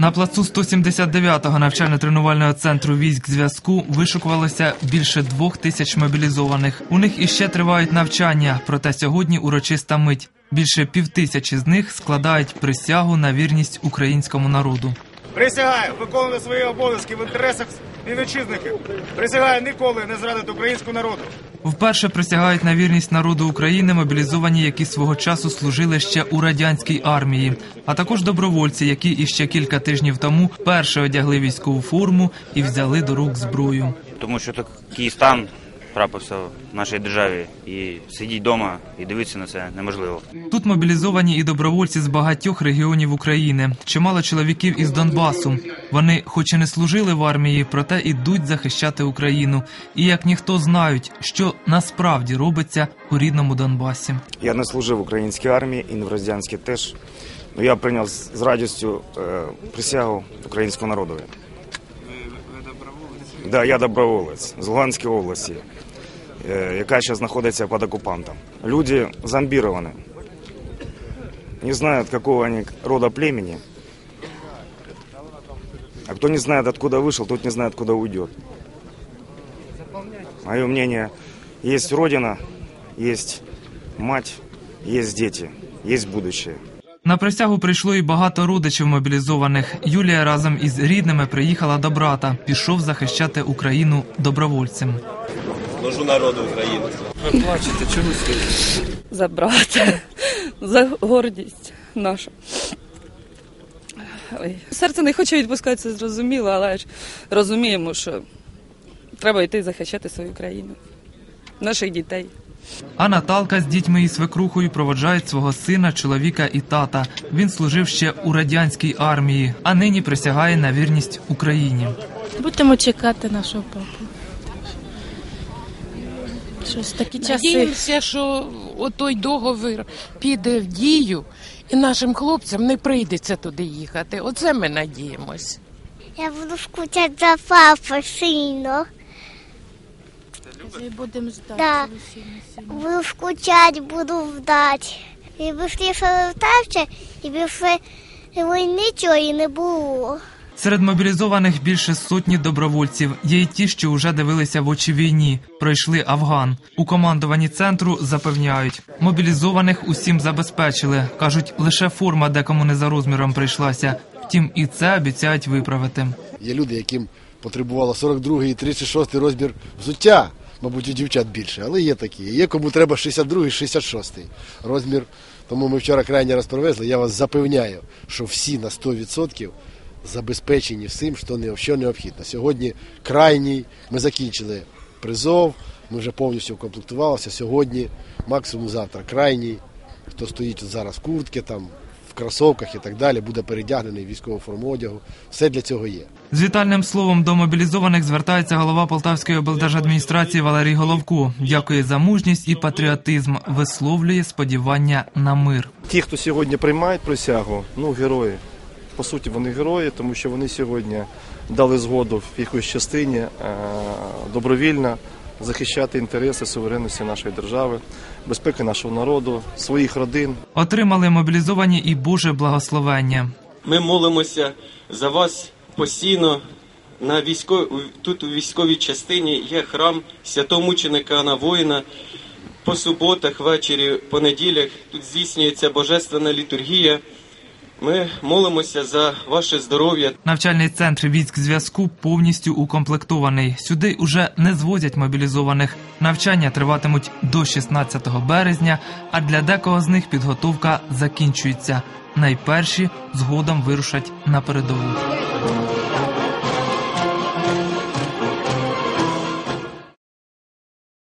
На плацу 179-го навчально-тренувального центру військ зв'язку вишукувалося більше двох тисяч мобілізованих. У них іще тривають навчання, проте сьогодні урочиста мить. Більше півтисячі з них складають присягу на вірність українському народу. Присягаю виконувати свої обов'язки в інтересах співвітчизників. Присягаю ніколи не зрадити українську народу. Вперше присягають на вірність народу України мобілізовані, які свого часу служили ще у радянській армії, а також добровольці, які іще кілька тижнів тому перше одягли військову форму і взяли до рук зброю. тому що такий стан трапився в нашій державі, і сидіти вдома і дивитися на це неможливо. Тут мобілізовані і добровольці з багатьох регіонів України, чимало чоловіків із Донбасу. Вони, хоч і не служили в армії, проте ідуть захищати Україну. І як ніхто знають, що насправді робиться у рідному Донбасі. Я не служив в українській армії і не в радянській теж. Ну я прийняв з радістю е, присягу українського народу. Ви, доброволець? Да, я доброволець з Луганської області, яка ще знаходиться під окупантом. Люди зомбіровані. Не знають, какого они рода племени. А кто не знает, откуда вышел, тот не знает, куда уйдет. Мое мнение, есть родина, есть мать, есть дети, есть будущее. На присягу прийшло і багато родичів мобілізованих. Юлія разом із рідними приїхала до брата. Пішов захищати Україну добровольцем. Служу народу України. Ви плачете, чого стоїте? за брата, за гордість нашу. Ой. Серце не хоче відпускати, це зрозуміло, але ж розуміємо, що треба йти захищати свою країну, наших дітей. А Наталка з дітьми і свекрухою проводжають свого сина, чоловіка і тата. Він служив ще у радянській армії, а нині присягає на вірність Україні. Будемо чекати нашого папу. Щось такі часи. Надіємося, що той договір піде в дію, і нашим хлопцям не прийдеться туди їхати. Оце ми надіємось. Я буду скучати за папою сильно. Будемо ждати. Да. Буду скучати, буду вдати. І бистріше вертався, і більше війни і не було. Серед мобілізованих більше сотні добровольців. Є й ті, що вже дивилися в очі війні, пройшли Афган. У командуванні центру запевняють, мобілізованих усім забезпечили. кажуть, лише форма декому не за розміром прийшлася. Втім, і це обіцяють виправити. Є люди, яким потребувало 42 і 36 розмір взуття, мабуть, у дівчат більше, але є такі. Є кому треба 62 і 66 розмір. Тому ми вчора крайній раз привезли. Я вас запевняю, що всі на 100% забезпечені всім, що не- що необхідно. Сьогодні крайній, ми закінчили призов, ми вже повністю укомплектувалися. Сьогодні, максимум завтра, крайній, хто стоїть зараз в куртці, там, в кросовках і так далі, буде передягнений в військову форму одягу. Все для цього є. З вітальним словом до мобілізованих звертається голова Полтавської облдержадміністрації Валерій Головко. Дякує за мужність і патріотизм. Висловлює сподівання на мир. Ті, хто сьогодні приймають присягу, ну герої. По суті, вони герої, тому що вони сьогодні дали згоду в якоїсь частині е, добровільно захищати інтереси суверенності нашої держави, безпеки нашого народу, своїх родин. Отримали мобілізовані і Боже благословення. Ми молимося за вас постійно. На військо... Тут у військовій частині є храм святомученика Анна Воїна. По суботах, ввечері, по неділях тут здійснюється божественна літургія. Ми молимося за ваше здоров'я. Навчальний центр військ зв'язку повністю укомплектований. Сюди уже не звозять мобілізованих. Навчання триватимуть до 16 березня, а для декого з них підготовка закінчується. Найперші згодом вирушать на передову.